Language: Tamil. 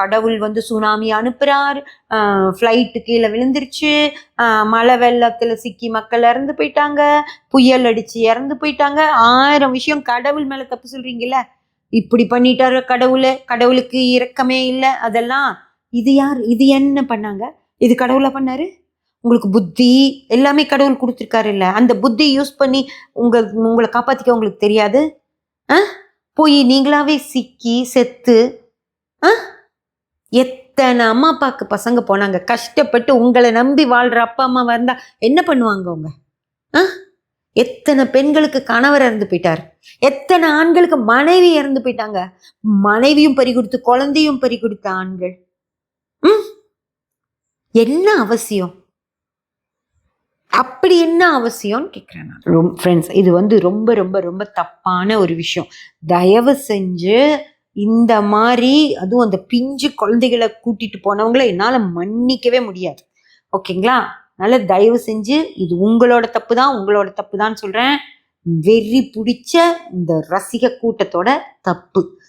கடவுள் வந்து சுனாமி அனுப்புறார். ஃப்ளைட்டு கீழே விழுந்துருச்சு. மழை வெள்ளத்தில் சிக்கி மக்கள் இறந்து போயிட்டாங்க. புயல் அடித்து இறந்து போயிட்டாங்க. ஆயிரம் விஷயம் கடவுள் மேலே தப்பு சொல்கிறீங்கள இப்படி பண்ணிட்டாரு கடவுளை? கடவுளுக்கு இரக்கமே இல்லை. அதெல்லாம் இது யார் இது என்ன பண்ணாங்க? இது கடவுளை பண்ணாரு? உங்களுக்கு புத்தி எல்லாமே கடவுள் கொடுத்துருக்காரு இல்லை அந்த புத்தி யூஸ் பண்ணி உங்கள் உங்களை காப்பாற்றிக்க உங்களுக்கு தெரியாது? ஆ போய் நீங்களாவே சிக்கி செத்து ஆ எத்தனை அம்மா அப்பாவுக்கு பசங்க போனாங்க? கஷ்டப்பட்டு உங்களை நம்பி வாழ்கிற அப்பா அம்மா வந்தால் என்ன பண்ணுவாங்க அவங்க? ஆ? எத்தனை பெண்களுக்கு கணவர் இறந்து போயிட்டார்? எத்தனை ஆண்களுக்கு மனைவி இறந்து போயிட்டாங்க? மனைவியும் பறி கொடுத்து குழந்தையும் பறி கொடுத்த ஆண்கள். ம்? என்ன அவசியம்? அப்படி என்ன அவசியம்னு கேட்குறேன் நான். ரொம்ப ஃப்ரெண்ட்ஸ் இது வந்து ரொம்ப ரொம்ப ரொம்ப தப்பான ஒரு விஷயம். தயவு செஞ்சு இந்த மாதிரி அதுவும் அந்த பிஞ்சு குழந்தைகளை கூட்டிட்டு போனவங்கள என்னால் மன்னிக்கவே முடியாது. ஓகேங்களா? அதனால தயவு செஞ்சு இது உங்களோட தப்பு தான் உங்களோட தப்பு தான் சொல்கிறேன் வெறி பிடிச்ச இந்த ரசிக கூட்டத்தோட தப்பு.